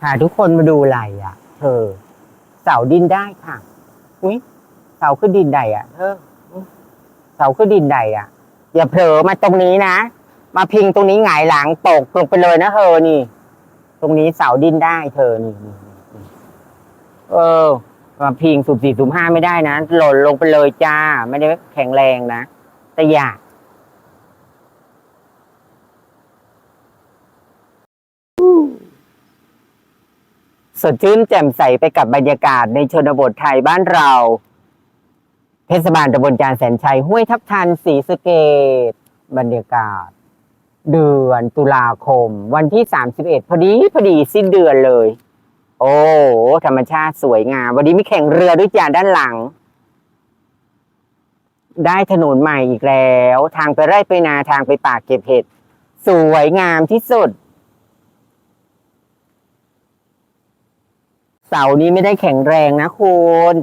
พาทุกคนมาดูอะไรอะ เธอ เสาดินได้ค่ะ อุ้ยเสาคือดินใดอะ เธอเสาคือดินใดอะ อย่าเผลอมาตรงนี้นะ มาพิงตรงนี้หงายหลังตกลงไปเลยนะเธอนี่ ตรงนี้เสาดินได้ เธอนี่นี่นี่นี่เออ มาพิงสุ่มสี่สุ่มห้าไม่ได้นะหล่นลงไปเลยจ้า ไม่ได้แข็งแรงนะแต่อย่า สดชื่นแจ่มใสไปกับบรรยากาศในชนบทไทยบ้านเรา เทศบาลตำบลจานแสนชัยห้วยทับทันศรีสเกดบรรยากาศ เดือนตุลาคม วันที่ 31 พอดีพอดีสิ้นเดือนเลย โอ้ธรรมชาติสวยงาม วันนี้มีแข่งเรือด้วยจ้าด้านหลัง ได้ถนนใหม่อีกแล้ว ทางไปไร่ไปนาทางไปป่าเก็บเห็ด สวยงามที่สุด เสานี้ไม่ได้แข็งแรงนะคุณ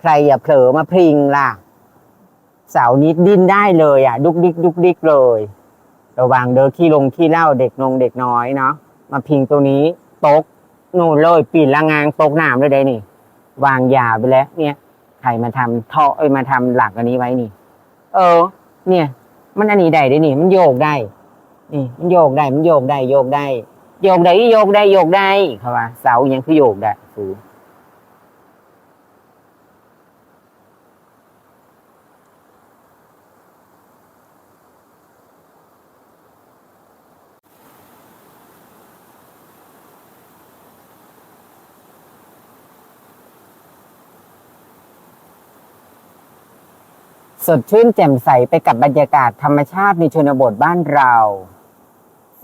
ใครอย่าเผลอมาพิงล่ะ เสานี้ดิ้นได้เลยอะ ดุกดิกดุกดิกเลย ระวังเด้อขี้ลงขี้เล่าเด็กนงเด็กน้อยเนาะมาพิงตัวนี้ตกนู่นเลยปีนละงางตกน้ำเลยได้นี่ วางยาไปแล้ว เนี่ยใครมาทำท่อเอ้ยมาทำหลักอันนี้ไว้นี่ เออ เนี่ย มันอันนี้ได้ได้นี่ มันโยกได้ นี่ มันโยกได้มันโยกได้โยกได้ โยกได้โยกได้โยกได้เขาว่าเสาอยังคือโยกได้สูสดชื่นแจ่มใสไปกับบรรยากาศธรรมชาติในชนบทบ้านเรา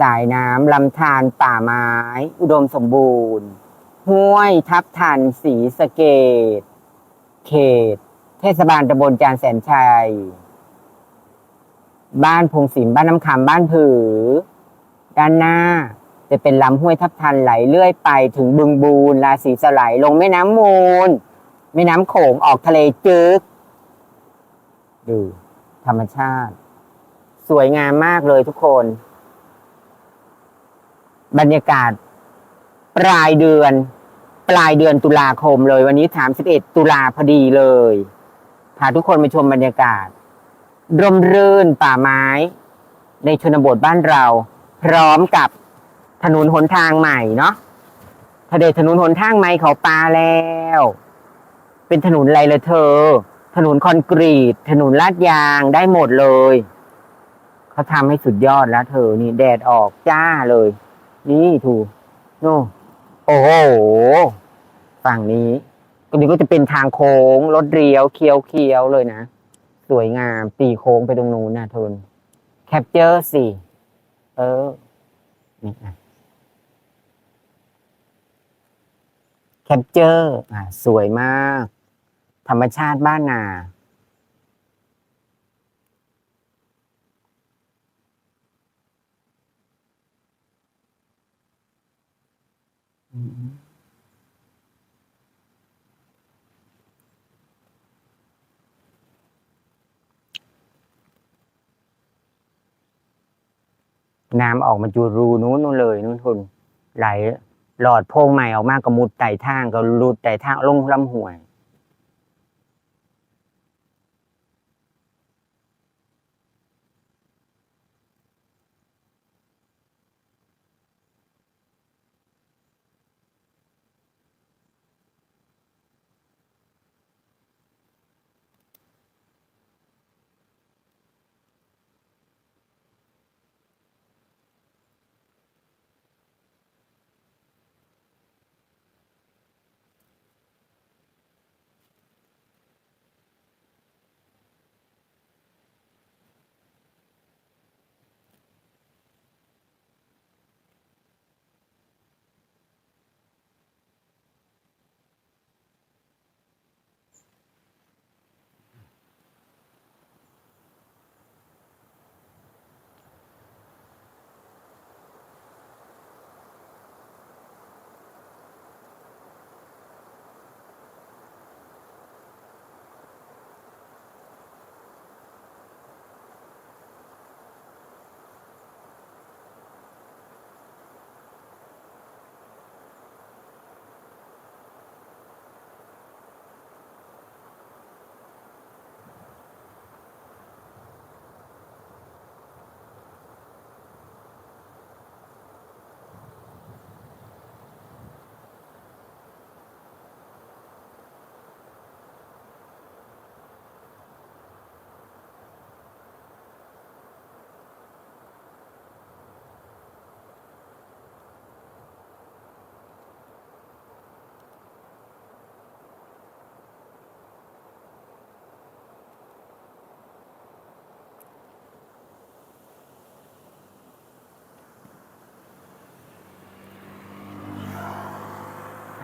สายน้ำลำธารป่าไม้ อุดมสมบูรณ์ ห้วยทับทันสีสเกต เขต เทศบาลตำบลจานแสนชัย บ้านพงศิลป์บ้านน้ำคำบ้านผือ ด้านหน้าจะเป็นลำห้วยทับทันไหลเลื่อยไปถึงบึงบูนราศีสไลลงแม่น้ำมูล แม่น้ำโขงออกทะเลจึก ดู ธรรมชาติ สวยงามมากเลยทุกคน บรรยากาศปลายเดือน ปลายเดือนตุลาคมเลย วันนี้31ตุลาพอดีเลยพาทุกคนมาชมบรรยากาศ ร่มรื่นป่าไม้ ในชนบทบ้านเรา พร้อมกับถนนหนทางใหม่เนาะถ้าเดถนนหนทางใหม่เขาปลาแล้ว เป็นถนนอะไรเลยเธอ ถนนคอนกรีต ถนนลาดยางได้หมดเลย เขาทำให้สุดยอดแล้วเธอนี่แดดออกจ้าเลย นี่ถูกโน่โอ้โห ฝั่งนี้ตรงนี้ก็จะเป็นทางโค้งรถเรียวเคียวเคียวเลยนะ สวยงามตีโค้งไปตรงนู้นนะเธอแคปเจอร์สิเออ นี่นะแคปเจอร์ อะ สวยมาก ธรรมชาติบ้านนา น้ำออกมาจูรูนู้นนู่นเลยนู่นทุนไหลหลอดโพรงใหม่ออกมาก็มุดไต่ทางก็รุดไต่ทางลงลำห้วย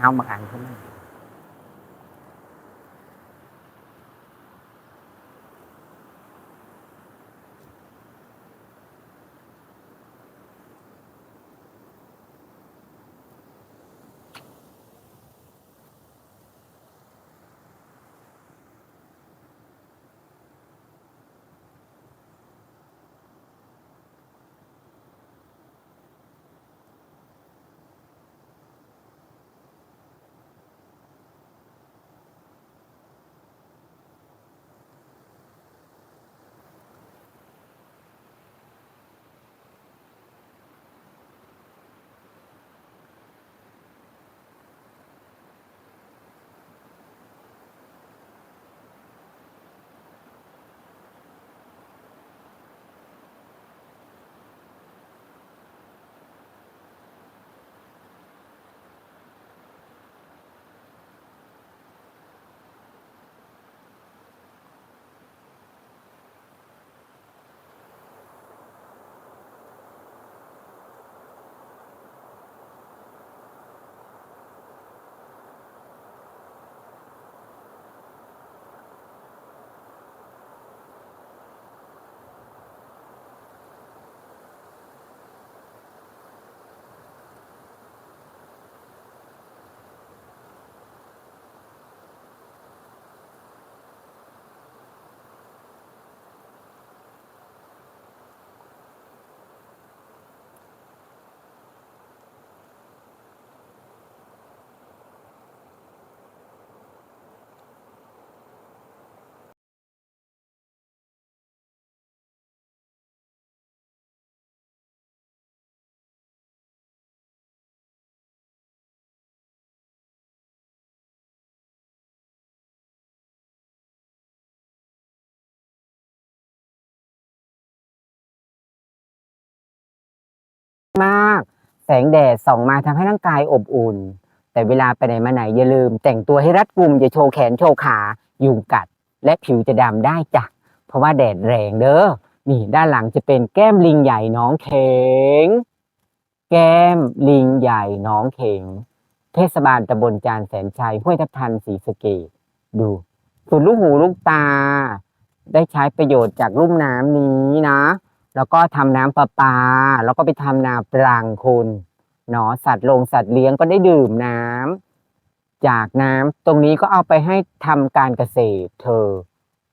เอาม มาก แสงแดดส่องมาทำให้ร่างกายอบอุ่น แต่เวลาไปไหนมาไหนอย่าลืม แต่งตัวให้รัดกุมอย่าโชว์แขนโชว์ขายุงกัด และผิวจะดำได้จ้ะเพราะว่าแดดแรงเด้อนี่ด้านหลังจะเป็นแก้มลิงใหญ่น้องเข็งแก้มลิงใหญ่น้องเข็งเทศบาลตำบลจานแสนชัยห้วยทับทันศรีสะเกดดูสุดลูกหูลูกตา ได้ใช้ประโยชน์จากลุ่มน้ำนี้นะ แล้วก็ทำน้ำประปา แล้วก็ไปทำนาปรังคุณเนาะสัตว์ลงสัตว์เลี้ยงก็ได้ดื่มน้ำจากน้ำตรงนี้ก็เอาไปให้ทำการเกษตร เธอ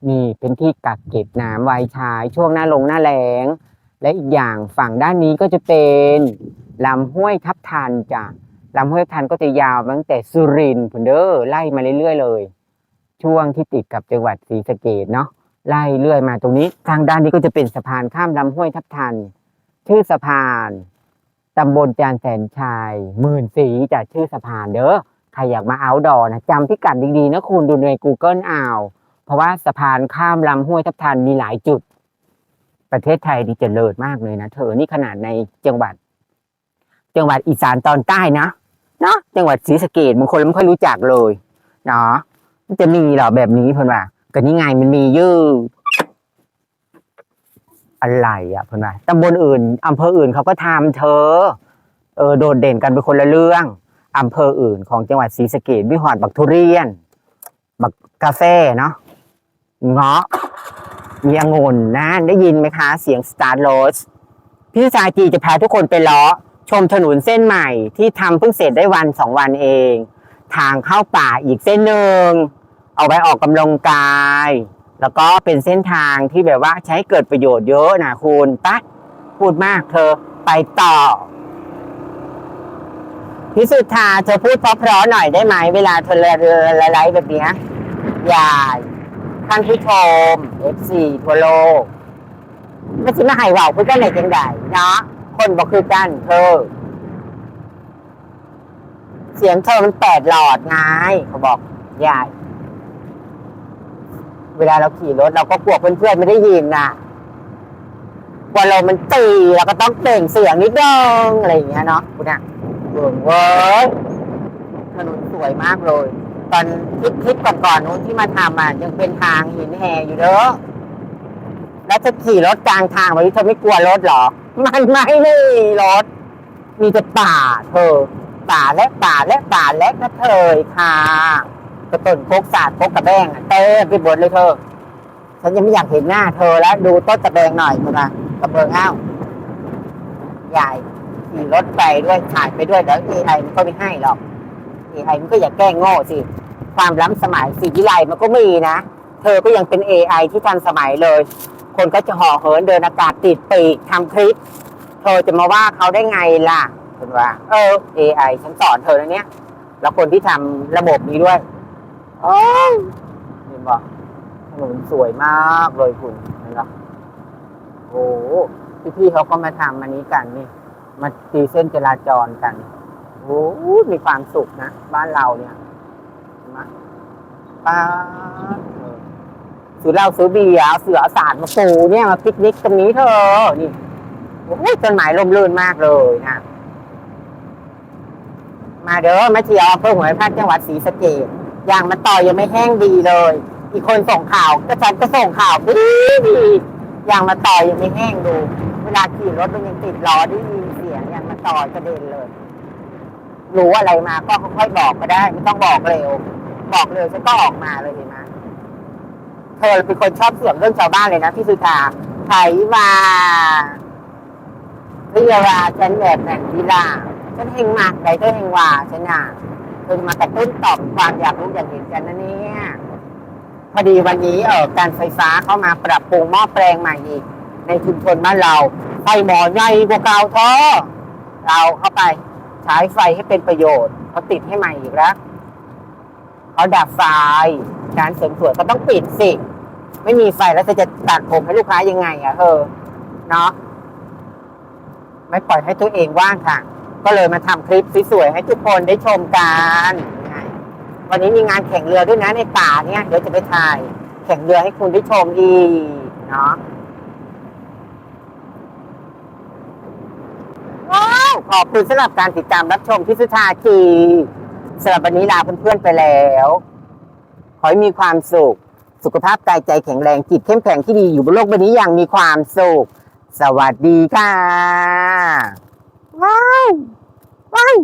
นี่เป็นที่กักเก็บน้ำไว้ใช้ช่วงหน้าลงหน้าแล้ง และอีกอย่างฝั่งด้านนี้ก็จะเป็นลำห้วยทับทันจ้ะลำห้วยทับทันก็จะยาวตั้งแต่สุรินทร์พุนเด้อไล่มาเรื่อยๆเลย ช่วงที่ติดกับจังหวัดศรีสะเกดเนาะ ไล่เรื่อยมาตรงนี้ ทางด้านนี้ก็จะเป็นสะพานข้ามลำห้วยทับทัน ชื่อสะพานตำบลจานแสนชัยหมื่นสีจากชื่อสะพานเด้อใครอยากมาเอาดอนะจำพิกัดดีๆนะคุณดูใน Google เอาเพราะว่าสะพานข้ามลำห้วยทับทันมีหลายจุด ประเทศไทยดีเจริญมากเลยนะเธอนี่ขนาดในจังหวัด จังหวัดอีสานตอนใต้นะเนาะจังหวัดศรีสะเกดบางคนไม่ค่อยรู้จักเลยเนาะจะมีหรอแบบนี้เพิ่อนว่า ก็นี่ไงมันมียืดอะไรอะเพื่อนว่าตำบลอื่นอำเภออื่นเขาก็ทำเธอ เออโดดเด่นกันเป็นคนละเรื่องอำเภออื่นของจังหวัดศรีสะเกดวิหอดบักทุเรียน บักกาแฟเนาะเงาะมีองุ่นนะได้ยินไหมคะ เสียงสตาร์ทโรสพี่ชาจีจะพาทุกคนไปลาะชมถนนเส้นใหม่ที่ทำเพิ่งเสร็จได้วันสองวันเอง ทางเข้าป่าอีกเส้นหนึ่ง เอาไว้ออกกำลังกาย แล้วก็เป็นเส้นทางที่แบบว่าใช้เกิดประโยชน์เยอะนะคุณปะพูดมากเธอไปต่อพิสุทธาเธอพูดเพราะๆหน่อยได้ไหมเวลาเธอละไลฟ์แบบเนี้ยยายท่านผู้ชม FC ทั่วโลกไม่ใช่มาให้เว่าพูดกันไหนจังใดเนาะคนบอกคือกันเธอ เสียงเธอมันแปดหลอดไงเขาบอกยาย เวลาเราขี่รถเราก็กลัวเพื่อนๆไม่ได้ยินน่ะกลัวลมมันตีเราก็ต้องเต่งเสียงนิดนึงอะไรอย่างเงี้ยเนาะคุณอะเบิ่งเว้ยถนนสวยมากเลย ตอนคลิปคลิปก่อนๆนู้นที่มาทำอะยังเป็นทางหินแห่อยู่เด้อแล้วจะขี่รถกลางทางวันนี้เธอไม่กลัวรถเหรอ มันไม่มีรถ มีแต่ป่าเธอป่าและป่าและป่าและกระเทยค่ะ กระต้นโคกศาสตร์โคกกระแบงอะเต้ไปบดเลยเธอ ฉันยังไม่อยากเห็นหน้าเธอแล้วดูต้นกระแบงหน่อยคุณนะกระเบิงอ้าวใหญ่ขี่รถไปด้วยถ่ายไปด้วยเดี๋ยวเอไอมันก็ไม่ให้หรอกเอไอมันก็อย่าแกล้งโง่สิ ความล้ำสมัยสีวิไลมันก็มีนะ เธอก็ยังเป็น AI ที่ทันสมัยเลย คนก็จะห่อเหินเดินอากาศติดปีกทำคลิป เธอจะมาว่าเขาได้ไงล่ะคุณว่า เออ AI ฉันสอนเธอแล้วเนี้ยแล้วคนที่ทำระบบนี้ด้วย โอ้ยเห็นบอกถนนสวยมากเลยคุณเห็นปะโอ้โหพี่ๆเขาก็มาทำอันนี้กันนี่ มาตีเส้นจราจรกันโอ้มีความสุขนะ บ้านเราเนี่ยเห็นไหมป้าซื้อเหล้าซื้อเบียร์เอาเสืออาสาดมาปูเนี่ยมาปิกนิกตรงนี้เธอ นี่โอ้ยต้นไม้ร่มรื่นมากเลยนะ มาเด้อมาเที่ยวอำเภอหัวไม้พากจังหวัดศรีสะเกษ ยางมันต่อยังไม่แห้งดีเลย อีกคนส่งข่าวก็ฉันก็ส่งข่าวดีดียางมาต่อยังไม่แห้งดู เวลาขี่รถมันยังติดล้อได้ยินเสียงยางมาต่อกระเด็นเลย รู้อะไรมาก็ค่อยๆบอกก็ได้ ไม่ต้องบอกเร็ว บอกเร็วฉันก็ออกมาเลยเห็นไหมเธอเป็นคนชอบเสียงเรื่องชาวบ้านเลยนะพี่สุธาไถว่าเรียว่าฉันแบบแหน่งดีลาฉันเฮงมากใจเธอเฮงว่าฉันน่ะ เธอมากระตุ้นตอบความอยากรู้อยากเห็นกันนะเนี่ยพอดีวันนี้เออการไฟฟ้าเข้ามาปรับปรุงหม้อแปลงใหม่อีก ในชุมชนบ้านเรา ไฟหมอใหญ่กว่าเก่าเธอเราเข้าไปใช้ไฟให้เป็นประโยชน์เขาติดให้ใหม่อีกแล้วเขาดับไฟการเสริมสวยก็ต้องปิดสิ ไม่มีไฟแล้วจะตัดผมให้ลูกค้ายังไงอะเธอเนาะไม่ปล่อยให้ตัวเองว่างค่ะ ก็เลยมาทำคลิปสวยๆให้ทุกคนได้ชมกันวันนี้มีงานแข่งเรือด้วยนะในป่าเนี่ยเดี๋ยวจะไปถ่ายแข่งเรือให้คุณได้ชมอีกเนาะขอบคุณสำหรับการติดตามรับชมพิสุธาคีสำหรับวันนี้ลาเพื่อนๆไปแล้ว ขอให้มีความสุข สุขภาพกายใจแข็งแรงจิตเข้มแข็งที่ดีอยู่บนโลกใบนี้อย่างมีความสุข สวัสดีค่ะ ว้าวว้าว